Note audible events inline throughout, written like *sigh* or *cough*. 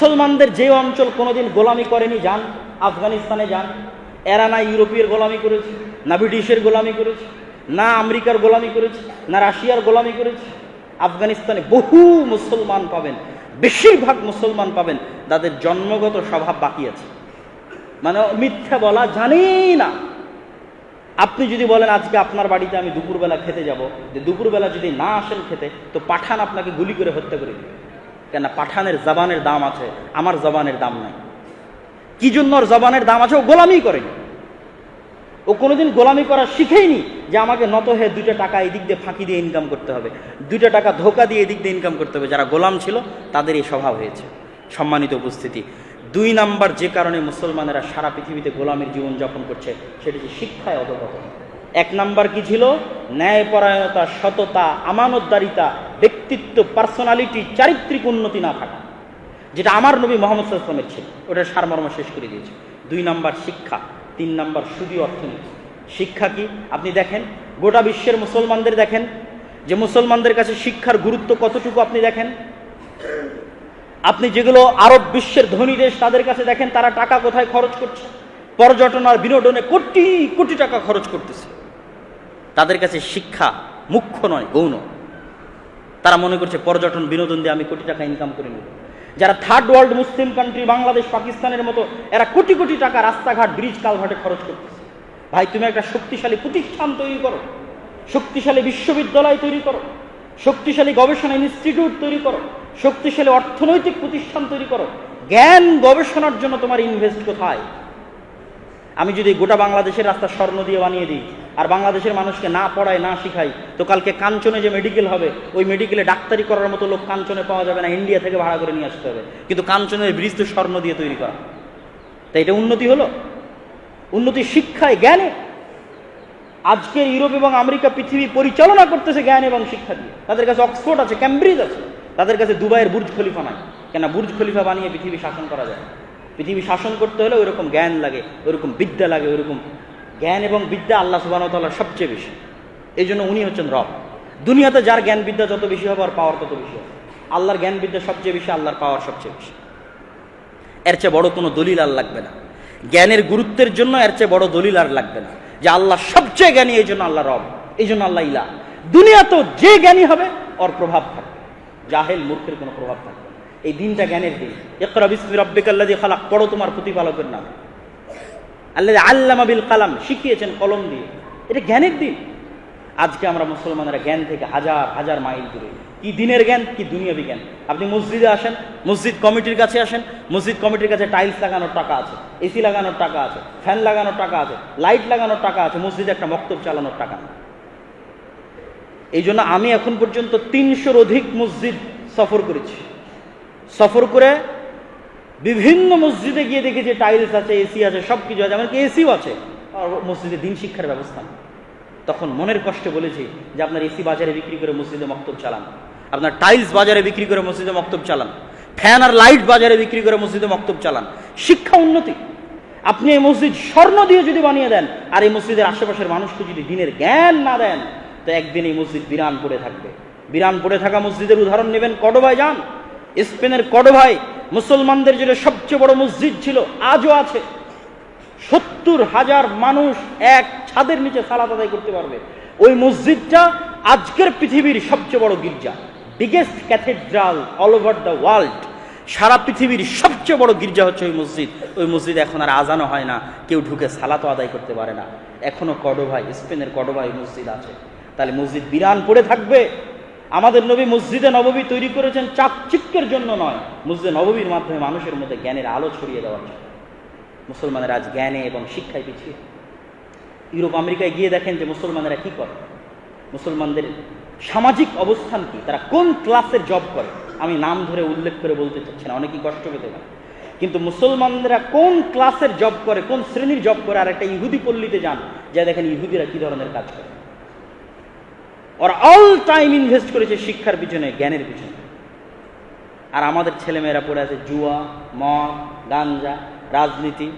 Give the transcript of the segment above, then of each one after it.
মুসলমানদের যে অঞ্চল কোনোদিন গোলামি করেনি, যান, আফগানিস্তানে যান, এরা না ইউরোপীয় গোলামি করেছে, না ব্রিটিশের গোলামি করেছে, না আমেরিকার গোলামি করেছে, না রাশিয়ার গোলামি করেছে। আফগানিস্তানে বহু মুসলমান পাবেন, বেশিরভাগ মুসলমান পাবেন, তাদের জন্মগত স্বভাব বাকি আছে। মানে মিথ্যা বলা জানেই না। আপনি যদি বলেন, আজকে আপনার বাড়িতে আমি দুপুরবেলা খেতে যাব। যে দুপুরবেলা যদি না আসেন খেতে, তো পাঠান আপনাকে গুলি করে হত্যা করে দিবে। কেন পাঠানের জবানের দাম আছে, আমার জবানের দাম নাই। কি জন্য ওর জবানের দাম আছে? ও গোলামি করেনি ও কোনোদিন গোলামি করা শিখেইনি যে আমাকে নত হয়ে দুইটা টাকা এই দিক দিয়ে ফাঁকি দিয়ে ইনকাম করতে হবে। দুইটা টাকা ধোকা দিয়ে এদিক দিয়ে ইনকাম করতে হবে। যারা গোলাম ছিল, তাদের এই স্বভাব হয়েছে। সম্মানিত উপস্থিতি, দুই নাম্বার যে কারণে মুসলমানেরা সারা পৃথিবীতে গোলামের জীবনযাপন করছে, সেটা শিক্ষায় অধপতন এক নাম্বার কি ছিল? ন্যায়পরায়ণতা, সততা, আমানতদারিতা, ব্যক্তিত্ব পার্সোনালিটি চারিত্রিক উন্নতি না থাকা, যেটা আমার নবী মোহাম্মদ সাল্লামের ছিল। ওটার সারমর্ম শেষ করে দিয়েছে। দুই নাম্বার শিক্ষা, তিন নাম্বার সুদী অর্থনীতি। শিক্ষা কি? আপনি দেখেন, গোটা বিশ্বের মুসলমানদের দেখেন, যে মুসলমানদের কাছে শিক্ষার গুরুত্ব কতটুকু আপনি দেখেন? আপনি যেগুলো আরব বিশ্বের ধনী দেশ তাদের কাছে দেখেন, তারা টাকা কোথায় খরচ করছে? পর্যটন আর বিনোদনে কোটি কোটি টাকা খরচ করতেছে। তাদের কাছে শিক্ষা মুখ্য নয়, গৌণ। তারা মনে করছে, পর্যটন বিনোদন দিয়ে আমি কোটি টাকা ইনকাম করে নেব। যারা third world Muslim country Bangladesh পাকিস্তানের মতো, এরা কোটি কোটি টাকা রাস্তাঘাট ব্রিজ কালঘাটে খরচ করতেছে ভাই, তুমি একটা শক্তিশালী প্রতিষ্ঠান তৈরি করো। শক্তিশালী বিশ্ববিদ্যালয় তৈরি করো। শক্তিশালী গবেষণা ইনস্টিটিউট তৈরি করো। শক্তিশালী অর্থনৈতিক প্রতিষ্ঠান তৈরি করো। জ্ঞান গবেষণার জন্য তোমার ইনভেস্ট কোথায়? আমি যদি গোটা বাংলাদেশের রাস্তা স্বর্ণ দিয়ে বানিয়ে দিই, আর বাংলাদেশের মানুষকে না পড়ায়, না শিখাই, তো কালকে কাঞ্চনে যে মেডিকেল হবে, ওই মেডিকেলে ডাক্তারি করার মতো লোক কাঞ্চনে পাওয়া যাবে না ইন্ডিয়া থেকে ভাড়া করে নিয়ে আসতে হবে। কিন্তু কাঞ্চনের ব্রিজ তো স্বর্ণ দিয়ে তৈরি করা। তাই এটা উন্নতি হলো? উন্নতি শিক্ষায়, জ্ঞানে? আজকের ইউরোপ এবং আমেরিকা পৃথিবী পরিচালনা করতেছে জ্ঞান এবং শিক্ষা দিয়ে। তাদের কাছে অক্সফোর্ড আছে ক্যামব্রিজ আছে। তাদের কাছে দুবাইয়ের বুর্জ খলিফা নাই। কেন বুর্জ খলিফা বানিয়ে পৃথিবী শাসন করা যায়। পৃথিবী শাসন করতে হলে ওইরকম জ্ঞান লাগে, ওইরকম বিদ্যা লাগে, ওইরকম জ্ঞান এবং বিদ্যা আল্লাহ সুবাহতাল্লাহ সবচেয়ে বেশি। এই জন্য উনি হচ্ছেন রব। দুনিয়াতে যার জ্ঞান বিদ্যা যত বেশি হবে আর পাওয়ার তত বেশি হবে। আল্লাহর জ্ঞান বিদ্যা সবচেয়ে বেশি, আল্লাহর পাওয়ার সবচেয়ে বেশি। এর চেয়ে বড় কোনো দলিল আর লাগবে না। জ্ঞানের গুরুত্বের জন্য এর চেয়ে বড় দলিল আর লাগবে না। যে আল্লাহ সবচেয়ে জ্ঞানী, এই জন্য আল্লাহ রব, এই জন্য আল্লাহ ইলা দুনিয়া তো যে জ্ঞানী হবে, ওর প্রভাব থাকবে। জাহেল, মূর্খের কোনো প্রভাব থাকবে। এই দিনটা জ্ঞানের দিন। একরা বিসমি রব্বিকাল্লাযী খালাক, পড়ো তোমার প্রতিপালকের নাম। আল্লাহ আল্লামা বিল কালাম শিখিয়েছেন কলম দিয়ে। এটা জ্ঞানের দিন। আজকে আমরা মুসলমানেরা জ্ঞান থেকে হাজার হাজার মাইল দূরে। কি দিনের জ্ঞান, কি দুনিয়াবি জ্ঞান। আপনি মসজিদে আসেন, মসজিদ কমিটির কাছে আসেন, মসজিদ কমিটির কাছে টাইলস লাগানোর টাকা আছে, এসি লাগানোর টাকা আছে, ফ্যান লাগানোর টাকা আছে, লাইট লাগানোর টাকা আছে, মসজিদে একটা মক্তব চালানোর টাকা এই জন্য আমি এখন পর্যন্ত তিনশোর অধিক মসজিদ সফর করেছি। সফর করে বিভিন্ন মসজিদে গিয়ে দেখি যে টাইলস আছে এসি আছে সব কিছু আছে, এমনকি এসিও আছে। মসজিদে দিন শিক্ষার ব্যবস্থা। তখন মনের কষ্টে বলেছি যে আপনার এসি বাজারে বিক্রি করে মসজিদে মক্তব চালান। আপনার টাইলস বাজারে বিক্রি করে মসজিদে মক্তব চালান। ফ্যান আর লাইট বাজারে বিক্রি করে মসজিদে মক্তব চালান। শিক্ষা উন্নতি। আপনি এই মসজিদ স্বর্ণ দিয়ে যদি বানিয়ে দেন, আর এই মসজিদের আশেপাশের মানুষকে যদি দিনের জ্ঞান না দেন, তো একদিন এই মসজিদ বিরান পড়ে থাকবে। বিরান পড়ে থাকা মসজিদের উদাহরণ নেবেন কডোভায় যান স্পেনের কডোভায় মুসলমানদের যেটা সবচেয়ে বড় মসজিদ ছিল, আজও আছে। সত্তর হাজার মানুষ এক ছাদের নিচে সালাত আদায় করতে পারবে। ওই মসজিদটা আজকের পৃথিবীর সবচেয়ে বড় গির্জা biggest cathedral all over the world সারা পৃথিবীর সবচেয়ে বড় গির্জা হচ্ছে ওই মসজিদ। ওই মসজিদ এখন আর আজানো হয় না, কেউ ঢুকে সালাতও আদায় করতে পারে না। এখনও কডোভাই স্পেনের কডোভাই মসজিদ আছে। তাহলে মসজিদ বিরান পড়ে থাকবে। আমাদের নবী মসজিদে নববী তৈরি করেছেন চাকচিক্যের জন্য নয়, মসজিদে নববীর মাধ্যমে মানুষের মধ্যে জ্ঞানের আলো ছড়িয়ে দেওয়ার জন্য। মুসলমানেরা আজ জ্ঞানে এবং শিক্ষায় পিছিয়ে। ইউরোপ, আমেরিকায় গিয়ে দেখেন যে মুসলমানেরা কি করে? মুসলমানদের সামাজিক অবস্থান কি? তারা কোন ক্লাসের জব করে? আমি নাম ধরে উল্লেখ করে বলতে চাচ্ছি না, অনেকেই কষ্ট পেতে পারে। কিন্তু মুসলমানরা কোন ক্লাসের জব করে, কোন শ্রেণির জব করে? আর একটা ইহুদি পল্লীতে যান, যা দেখেন ইহুদিরা কি ধরনের কাজ করে? ওরা অল টাইম ইনভেস্ট করেছে শিক্ষার পিছনে, জ্ঞানের পিছনে। আর আমাদের ছেলেমেয়েরা পড়ে আছে জুয়া, মদ, গাঞ্জা, রাজনীতি,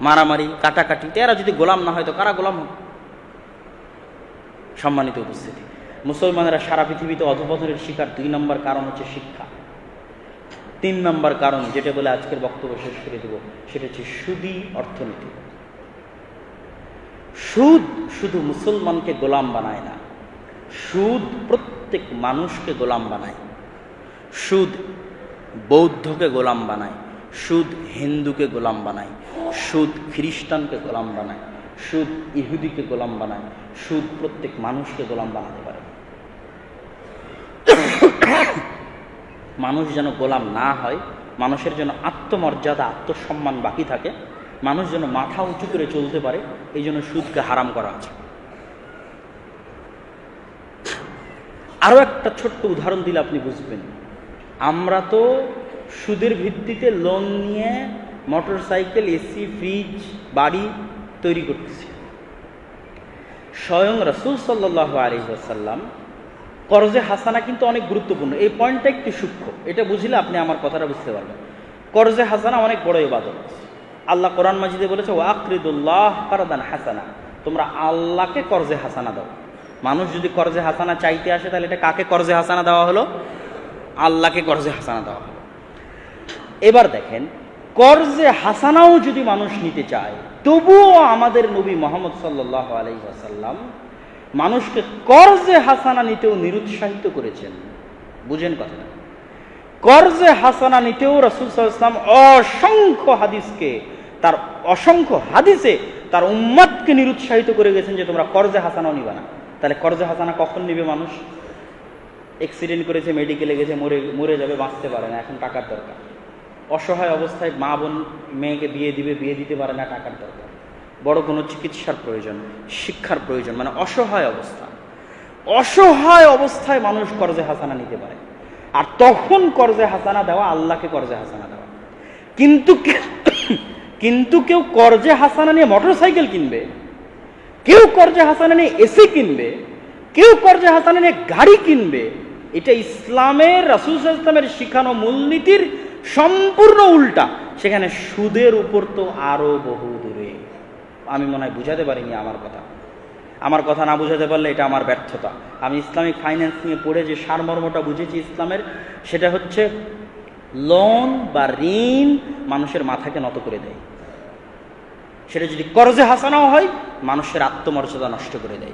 মারামারি, কাটাকাটি। এরা যদি গোলাম না হয়, তো কারা গোলাম হবে? সম্মানিত উপস্থিতি। মুসলমানেরা সারা পৃথিবীতে অধপতনের শিকার দুই নম্বর কারণ হচ্ছে শিক্ষা। তিন নম্বর কারণ যেটা বলে আজকের বক্তব্য শেষ করে দেব, সেটা হচ্ছে সুদী অর্থনীতি। সুদ শুধু মুসলমানকে গোলাম বানায় না সুদ প্রত্যেক মানুষকে গোলাম বানায়। সুদ বৌদ্ধকে গোলাম বানায়। সুদ হিন্দুকে গোলাম বানায়। সুদ খ্রিস্টানকে গোলাম বানায়। সুদ ইহুদিকে গোলাম বানায়। সুদ প্রত্যেক মানুষকে গোলাম বানাতে পারে। মানুষ যেন গোলাম না হয়, মানুষের যেন আত্মমর্যাদা, আত্মসম্মান বাকি থাকে, মানুষ যেন মাথা উঁচু করে চলতে পারে, এই জন্য সুদকে হারাম করা আছে আরও একটা ছোট্ট উদাহরণ দিলে আপনি বুঝবেন। আমরা তো সুদের ভিত্তিতে লোন নিয়ে মোটর সাইকেল এসি ফ্রিজ বাড়ি তৈরি করতেছি। স্বয়ং রসুল সাল্লাহ আলহিহাসাল্লাম করজে হাসানা কিন্তু অনেক গুরুত্বপূর্ণ। এই পয়েন্টটা একটু সূক্ষ্ম। এটা বুঝলে আপনি আমার কথাটা বুঝতে পারবেন। করজে হাসানা অনেক বড় ইবাদত। আল্লাহ কোরআন মাজিদে বলেছে ওয়াকরিদুল্লাহ কারদান হাসানা। তোমরা আল্লাহকে করজে হাসানা দাও। মানুষ যদি করজে হাসানা চাইতে আসে, তাহলে এটা কাকে করজে হাসানা দেওয়া হলো? আল্লাহকে করজে হাসানা দেওয়া হলো। এবার দেখেন, করজে হাসানাও যদি মানুষ নিতে চায়, তবুও আমাদের নবী মোহাম্মদ সাল্লাহ আলাইসাল্লাম মানুষকে করজে হাসানা নিতেও নিরুৎসাহিত করেছেন। বুঝেন কথাটা। করজে হাসানা নিতেও রসুল সাল্লাম অসংখ্য হাদিসকে, তার অসংখ্য হাদিসে তার উম্মাদকে নিরুৎসাহিত করে গেছেন যে তোমরা করজে হাসানাও নিবে না। তাহলে করজে হাসানা কখন নিবে মানুষ? অ্যাক্সিডেন্ট করেছে মেডিকেলে গেছে, মরে মরে যাবে, বাঁচতে পারে না, এখন টাকার দরকার। অসহায় অবস্থায় মা বোন মেয়েকে বিয়ে দিবে, বিয়ে দিতে পারে না, টাকার দরকার। বড় কোনো চিকিৎসার প্রয়োজন, শিক্ষার প্রয়োজন মানে অসহায় অবস্থা। অসহায় অবস্থায় মানুষ করজে হাসানা নিতে পারে। আর তখন করজে হাসানা দেওয়া, আল্লাহকে করজে হাসানা দেওয়া। কিন্তু *coughs* কিন্তু কেউ কর্জে হাসানা নিয়ে মোটর সাইকেল কিনবে? কেউ করজে হাসানা নিয়ে এসি কিনবে, কেউ করজে হাসানা নিয়ে গাড়ি কিনবে, এটা ইসলামের, রাসুল ইসলামের শিখানো মূলনীতির সম্পূর্ণ উল্টা। সেখানে সুদের উপর তো আরও বহু দূরে। আমি মনে হয় বুঝাতে পারিনি আমার কথা। আমার কথা না বুঝাতে পারলে এটা আমার ব্যর্থতা। আমি ইসলামিক ফাইন্যান্স নিয়ে পড়ে যে সারমর্মটা বুঝেছি ইসলামের, সেটা হচ্ছে লোন বা ঋণ মানুষের মাথাকে নত করে দেয়। সেটা যদি করজে হাসানাও হয়, মানুষের আত্মমর্যাদা নষ্ট করে দেয়।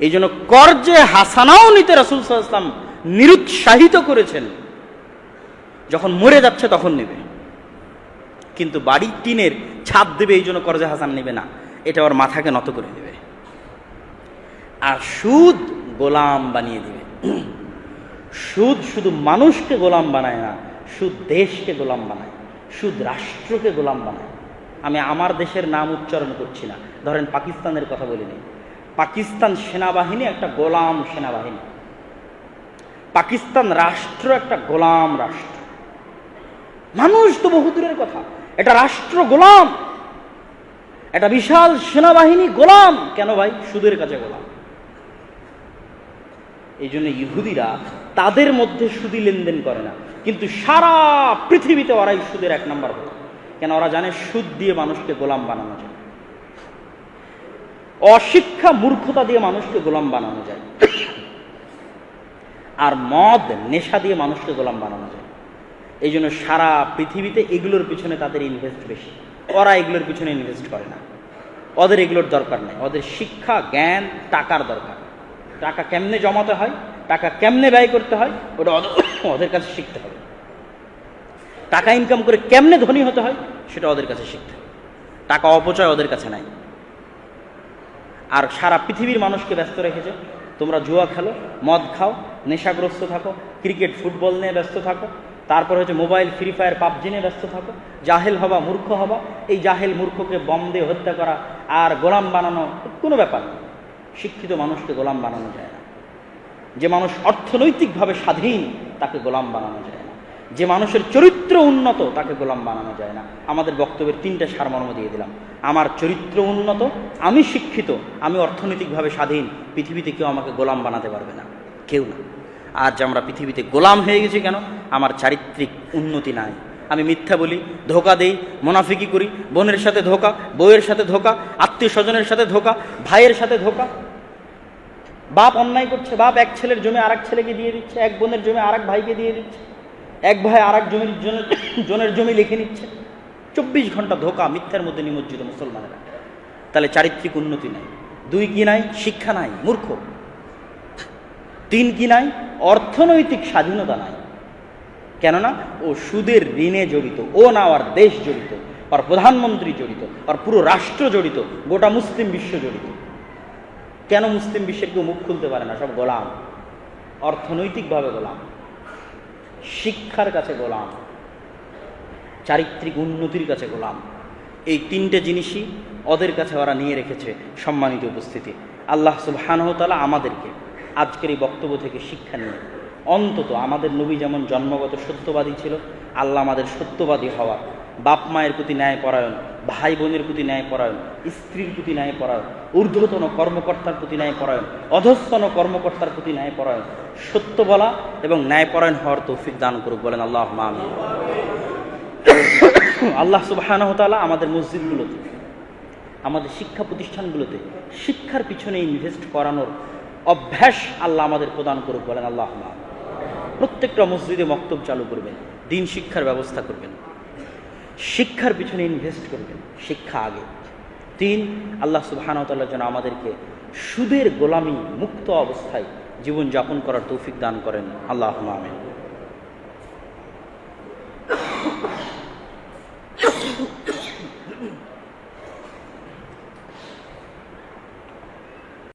এই জন্য করজে হাসানাও নিতে রাসুল সাল্লাম নিরুৎসাহিত করেছেন। যখন মরে যাচ্ছে তখন নেবে। কিন্তু বাড়ির টিনের ছাপ দেবে, এই জন্য করজে হাসান নেবে না। এটা ওর মাথাকে নত করে দেবে। আর সুদ গোলাম বানিয়ে দিবে। সুদ শুধু মানুষকে গোলাম বানায় না, সুদ দেশকে গোলাম বানায়, সুদ রাষ্ট্রকে গোলাম বানায়। আমি আমার দেশের নাম উচ্চারণ করছি না। ধরেন পাকিস্তানের কথা বলিনি পাকিস্তান সেনাবাহিনী একটা গোলাম সেনাবাহিনী। পাকিস্তান রাষ্ট্র একটা গোলাম রাষ্ট্র। মানুষ তো বহু দূরের কথা। এটা রাষ্ট্র গোলাম। একটা বিশাল সেনাবাহিনী গোলাম। কেন ভাই? সুদের কাছে গোলাম। এই জন্য ইহুদিরা তাদের মধ্যে সুদি লেনদেন করে না। কিন্তু সারা পৃথিবীতে ওরাই সুদের এক নম্বর হতো কেন ওরা জানে সুদ দিয়ে মানুষকে গোলাম বানানো যায়। অশিক্ষা মূর্খতা দিয়ে মানুষকে গোলাম বানানো যায়। আর মদ, নেশা দিয়ে মানুষকে গোলাম বানানো যায়। এই জন্য সারা পৃথিবীতে এগুলোর পিছনে তাদের ইনভেস্ট বেশি। ওরা এগুলোর পিছনে ইনভেস্ট করে না। ওদের এগুলোর দরকার নেই। ওদের শিক্ষা, জ্ঞান, টাকার দরকার। টাকা কেমনে জমাতে হয়, টাকা কেমনে ব্যয় করতে হয়, ওটা ওদের- কাছে শিখতে হবে। টাকা ইনকাম করে কেমনে ধনী হতে হয়, সেটা ওদের কাছে শিখতে টাকা অপচয় ওদের কাছে নাই। আর সারা পৃথিবীর মানুষকে ব্যস্ত রেখেছে, তোমরা জুয়া খেলো, মদ খাও, নেশাগ্রস্ত থাকো, ক্রিকেট, ফুটবল নিয়ে ব্যস্ত থাকো, তারপর হচ্ছে মোবাইল, ফ্রি ফায়ার, পাবজি নিয়ে ব্যস্ত থাকো, জাহেল হবা, মূর্খ হবা, এই জাহেল মূর্খকে বম দিয়ে হত্যা করা আর গোলাম বানানো কোনো ব্যাপার না। শিক্ষিত মানুষকে গোলাম বানানো যায় না। যে মানুষ অর্থনৈতিকভাবে স্বাধীন, তাকে গোলাম বানানো যায় যে মানুষের চরিত্র উন্নত, তাকে গোলাম বানানো যায় না। আমাদের বক্তব্যের তিনটা সারমর্ম দিয়ে দিলাম। আমার চরিত্র উন্নত, আমি শিক্ষিত, আমি অর্থনৈতিকভাবে স্বাধীন, পৃথিবীতে কেউ আমাকে গোলাম বানাতে পারবে না। কেউ না। আজ আমরা পৃথিবীতে গোলাম হয়ে গেছি কেন? আমার চারিত্রিক উন্নতি নাই। আমি মিথ্যা বলি, ধোকা দেই, মোনাফিকি করি, বোনের সাথে ধোকা, বউয়ের সাথে ধোকা আত্মীয় স্বজনের সাথে ধোকা, ভাইয়ের সাথে ধোকা। বাপ অন্যায় করছে, বাপ এক ছেলের জমি আরেক ছেলেকে দিয়ে দিচ্ছে, এক বোনের জমি আরেক ভাইকে দিয়ে দিচ্ছে। এক ভাই আর এক জমির জনের জমি লিখে নিচ্ছে। চব্বিশ ঘণ্টা ধোকা মিথ্যার মধ্যে নিমজ্জিত মুসলমানেরা। তাহলে চারিত্রিক উন্নতি নাই। দুই কি নাই? শিক্ষা নাই। মূর্খ। তিন কি নাই? অর্থনৈতিক স্বাধীনতা নাই। কেননা ও সুদের ঋণে জড়িত, ও না আর দেশ জড়িত আর প্রধানমন্ত্রী জড়িত আর পুরো রাষ্ট্র জড়িত, গোটা মুসলিম বিশ্ব জড়িত। কেন মুসলিম বিশ্বের কেউ মুখ খুলতে পারে না? সব গোলাম। অর্থনৈতিকভাবে গোলাম। শিক্ষার কাছে গোলাম, চারিত্রিক উন্নতির কাছে গোলাম। এই তিনটে জিনিসই ওদের কাছে ওরা নিয়ে রেখেছে সম্মানিত উপস্থিতি। আল্লাহ সুবহানহতালা আমাদেরকে আজকের এই বক্তব্য থেকে শিক্ষা নিয়ে অন্তত আমাদের নবী যেমন জন্মগত সত্যবাদী ছিল, আল্লাহ আমাদের সত্যবাদী হওয়া বাপ মায়ের প্রতি ন্যায় পরায়ণ, ভাই বোনের প্রতি ন্যায় পরায়ণ, স্ত্রীর প্রতি ন্যায় পরায়ণ, ঊর্ধ্বতন কর্মকর্তার প্রতি ন্যায় পরায়ণ অধস্তন কর্মকর্তার প্রতি ন্যায় পরায়ণ, সত্য বলা এবং ন্যায় পরায়ণ হওয়ার তৌফিক দান করুক বলেন আল্লাহ আমিন আল্লাহ সুবাহানহতালা আমাদের মসজিদগুলোতে, আমাদের শিক্ষা প্রতিষ্ঠানগুলোতে শিক্ষার পিছনে ইনভেস্ট করানোর অভ্যাস আল্লাহ আমাদের প্রদান করুক বলেন আল্লাহ। প্রত্যেকটা মসজিদে মক্তব চালু করবেন, দিন শিক্ষার ব্যবস্থা করবেন শিক্ষার পিছনে ইনভেস্ট করবেন। শিক্ষা আগে। তিন, আল্লাহ সুবাহানতাল্লাহ যেন আমাদেরকে সুদের গোলামি মুক্ত অবস্থায় জীবনযাপন করার তৌফিক দান করেন। আল্লাহ আমিন।